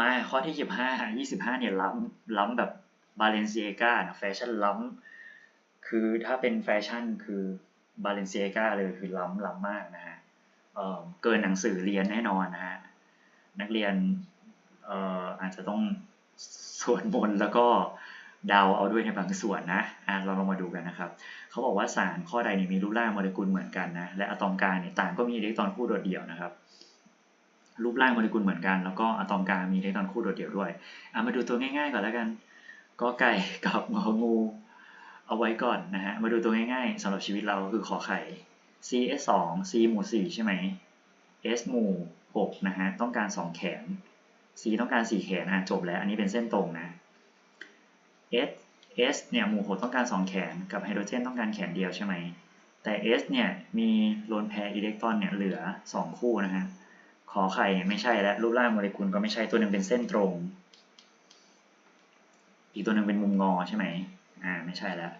มาข้อที่ยี่ห้ายี่สิบห้าเนี่ยล้ำล้ำแบบบาเลนเซียกาแฟชั่นล้ำคือถ้าเป็นแฟชั่นคือบาเลนเซียกาเลยคือล้ำล้ำมากนะฮะเเกินหนังสือเรียนแน่นอนนะฮะนักเรียนอออาจจะต้องสวดมนต์แล้วก็เดาเอาด้วยในบางส่วนนะอะเราลองมาดูกันนะครับ เขาบอกว่าสารข้อใดเนี่ยมีรูปร่างโมเลกุลเหมือนกันนะ และอะตอมกลางเนี่ยต่างก็มีอิเล็กตรอนคู่โดดเดี่ยวนะครับ รูปร่างโมเลกุลเหมือนกัน แล้วก็อะตอมกลางมีอิเล็กตรอนคู่โดดเดี่ยวด้วยอะมาดูตัวง่ายๆก่อนแล้วกันกอไก่กับงองูเอาไว้ก่อนนะฮะ มาดูตัวง่ายๆสำหรับชีวิตเราคือขอไข่ C S 2 C หมู่ 4 ใช่ไหม S หมู่ 6 นะฮะ ต้องการ 2 แขน C ต้องการ 4 แขนอะจบแล้ว อันนี้เป็นเส้นตรงนะ S S เนี่ยหมู่ 6 ต้องการ 2 แขน กับไฮโดรเจนต้องการแขนเดียวใช่ไหม แต่ S เนี่ยมีโลนแพรอิเล็กตรอนเนี่ยเหลือ 2 คู่นะฮะ อไข่เนี่ยไม่ใช่แล้วรูปร่างโมเลกุลก็ไม่ใช่ตัวหนึ่งเป็นเส้นตรง อีกตัวหนึ่งเป็นมุมงอใช่ไหมอ่าไม่ใช่แล้ว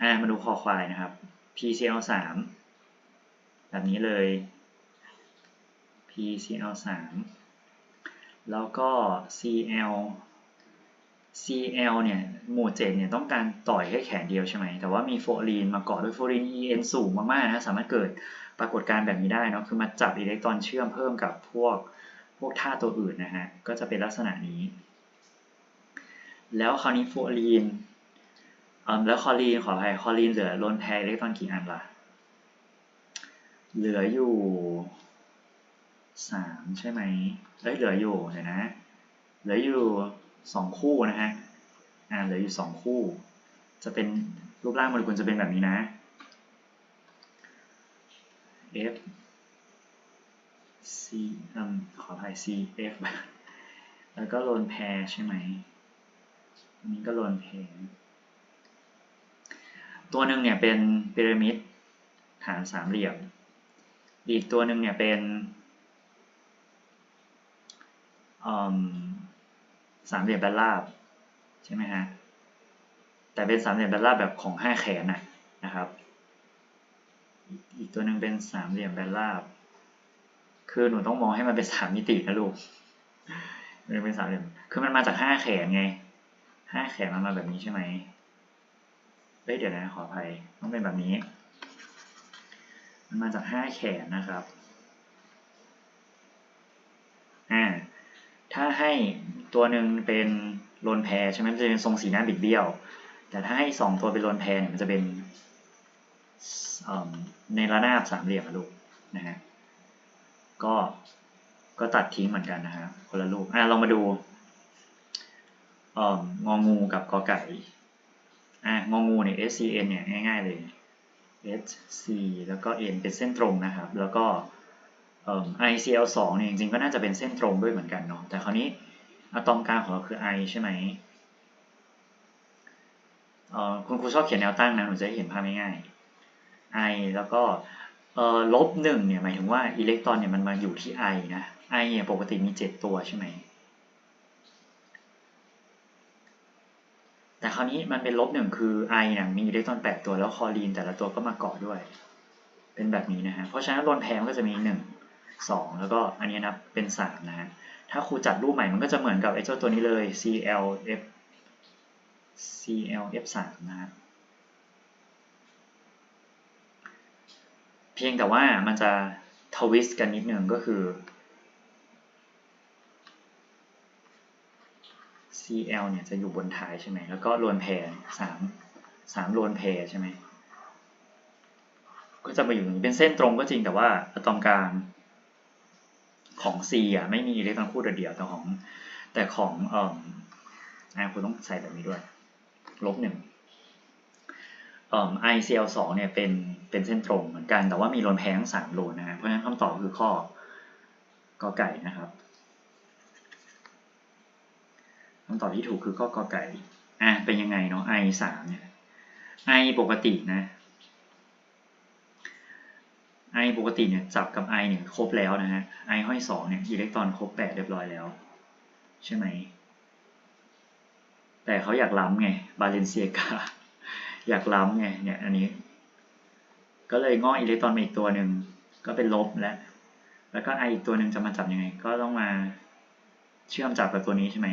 อ่ามาดูคอควายนะครับ PCl 3 แบบนี้เลย PCl 3 แล้วก็ Cl Cl เนี่ยหมู่7เนี่ยต้องการต่อยแค่แขนเดียวใช่ไหม แต่ว่ามีโฟลีนมาเกาะด้วยโฟลีน En สูงมากๆนะ สามารถเกิดปรากฏการณ์แบบนี้ได้เนาะ คือมาจับอิเล็กตรอนเชื่อมเพิ่มกับพวกพวกธาตัวอื่นนะฮะ ก็จะเป็นลักษณะนี้ แล้วคราวนี้โฟลีนแล้วคอลีนขออภัยคอลีนเหลือโลนแพรอิเล็กตรอนกี่อันล่ะ เหลืออยู่สามใช่ไหมเอ้ยเหลืออยู่เดี๋ยวนะ เหลืออยู่ สองคู่นะฮะอ่าเหลืออยู่สองคู่ จะเป็นรูปร่างโมเลกุลจะเป็นแบบนี้นะ F C อืมขออภัย C F แล้วก็โลนแพรใช่ไหมอันนี้ก็โลนแพรตัวหนึ่งเนี่ยเป็นพีระมิดฐานสามเหลี่ยม อีกตัวหนึ่งเนี่ยเป็นอืม สามเหลี่ยมแบนราบใช่ไหมฮะแต่เป็นสามเหลี่ยมแบนราบแบบของห้าแขนนะนะครับ อีกตัวหนึ่งเป็นสามเหลี่ยมแบนราบ คือหนูต้องมองให้มันเป็นสามมิตินะลูกมันเป็นสามเหลี่ยมคือมันมาจากห้าแขนไงห้าแขนมันมาแบบนี้ใช่ไหมเฮ้ยเดี๋ยวนะขออภัยต้องเป็นแบบนี้ มันมาจากห้าแขนนะครับอ่าถ้าให้ ตัวหนึ่งเป็นโลนแพรใช่ไหมมันจะเป็นทรงสีหน้าบิดเบี้ยว แต่ถ้าให้สองตัวเป็นโลนแพรเนี่ยมันจะเป็นในระนาบสามเหลี่ยมนะลูกนะฮะก็ก็ตัดทิ้งเหมือนกันนะฮะคนละลูกอ่าเรามาดูงองูกับกอไก่อะงองูเนี่ย SCN เนี่ยง่ายๆเลย SC แล้วก็ N เป็นเส้นตรงนะครับ แล้วก็ ICL2 เนี่ยจริงๆก็น่าจะเป็นเส้นตรงด้วยเหมือนกันเนาะแต่คราวนี้ อะตอมกลางของเราคือ I ใช่ไหมคุณครูชอบเขียนแนวตั้งนะหนูจะเห็นภาพง่ายๆ I แล้วก็ลบหนึ่งเนี่ยหมายถึงว่าอิเล็กตรอนเนี่ยมันมาอยู่ที่ I นะ I เนี่ยปกติมี 7 ตัวใช่ไหม แต่คราวนี้มันเป็นลบหนึ่งคือ I เนี่ยมีอิเล็กตรอนแปดตัวแล้วคอลีนแต่ละตัวก็มาเกาะด้วย เป็นแบบนี้นะฮะ เพราะฉะนั้นโลนแพงก็จะมีห นึ่งสองแล้วก็อันนี้นะเป็นสามนะฮะ ถ้าครูจัดรูปใหม่มันก็จะเหมือนกับไอ้เจ้าตัวนี้เลย CLF CLF สามนะฮะ เพียงแต่ว่ามันจะทวิสต์กันนิดนึงก็คือ CL เนี่ยจะอยู่บนท้ายใช่ไหม แล้วก็โลนแพร์สามสามโลนแพร์ใช่ไหม ก็จะมาอยู่อย่างนี้เป็นเส้นตรงก็จริงแต่ว่าอะตอมกลาง ของ C อะไม่มีอิเล็กตรอนคู่เดียวแต่ของแต่ของเอ่ออ่าคุณต้องใส่แบบนี้ด้วยลบหนึ่งเอ่อ ICL2 เนี่ยเป็นเป็นเส้นตรงเหมือนกัน แต่ว่ามีโลนแพรทั้งสามโลนนะฮะเพราะฉะนั้นคำตอบคือข้อกอไก่นะครับคำตอบที่ถูกคือข้อกอไก่อะเป็นยังไงเนาะ i สามเนี่ย i ปกตินะ i ปกติเนี่ยจับกับ i เนี่ยครบแล้วนะฮะ i ห้อยสองเนี่ยอิเล็กตรอนครบแปดเรียบร้อยแล้ว ใช่ไหม แต่เขาอยากล้ำไงบาเลนเซียกาอยากล้ำไงเนี่ยอันนี้ ก็เลยงออิเล็กตรอนมาอีกตัวหนึ่งก็เป็นลบแล้วแล้วก็ i อีกตัวหนึ่งจะมาจับยังไง ก็ต้องมาเชื่อมจับกับตัวนี้ใช่ไหม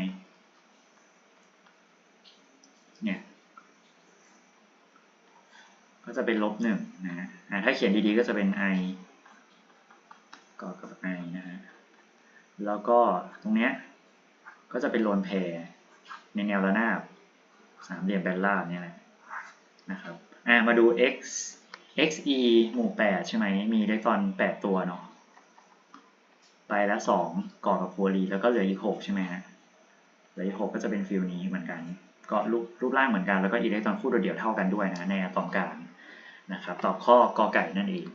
เนี่ยก็จะเป็นลบหนึ่งนะฮะ ถ้าเขียนดีๆก็จะเป็น i กอดกับ i นะฮะ แล้วก็ตรงเนี้ยก็จะเป็นโลนแพรในแนวระนาบสามเหลี่ยมแบนราบเนี่ยแหละนะครับอ่ามาดู x xe หมู่ 8 ใช่ไหม มีอิเล็กตรอน 8 ตัวเนาะ ไปแล้ว 2 ก่อกับโพลี แล้วก็เหลืออีก 6 ใช่ไหมฮะ เหลืออีก 6 ก็จะเป็นฟิลนี้เหมือนกัน ก็รูปรูปร่างเหมือนกัน แล้วก็อิเล็กตรอนคู่โดดเดียวเท่ากันด้วยนะ ในอะตอมกลาง นะครับตอบข้อกอไก่นั่นเอง